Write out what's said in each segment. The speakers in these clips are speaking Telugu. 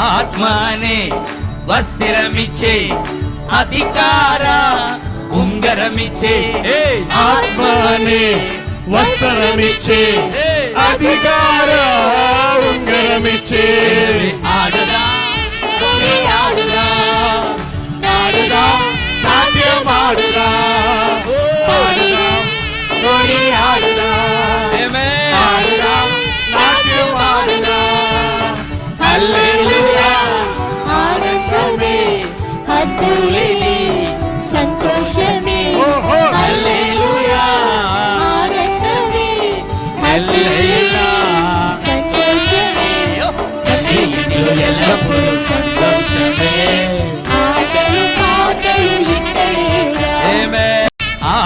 ఆత్మనే వస్త్రమిచ్చే అధికార ఉంగరమిచ్చే! ఆత్మనే వస్త్రమిచ్చే! అధికార ఉంగరమిచ్చే ఆడుదా ఆడుదా ఆడుదా నాట్యమాడుదా ఆడుదా ఆడుదా? ఆడుదా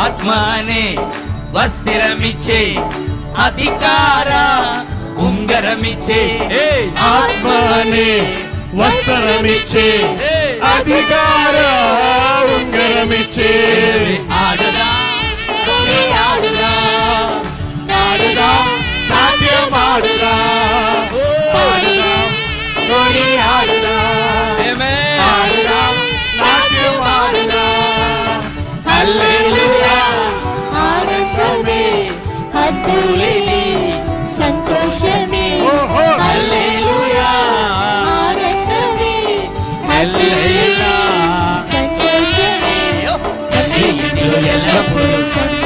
ఆత్మనే వస్త్రమిచ్చే అధికార ఉంగరమిచ్చే! ఆత్మనే వస్త్రమిచ్చే! అధికార ఉంగరమిచ్చే. ఆడుదా ఆడుదా ఆడుదా నాట్యమాడుదా ఆడుదా. ఆడుదా. హద్దులేని సంతోషమే. హల్లెలూయా. ఆనందమే. హల్లెలూయా. సంతోషమే. నీలో ఎల్లప్పుడూ సంతోషమే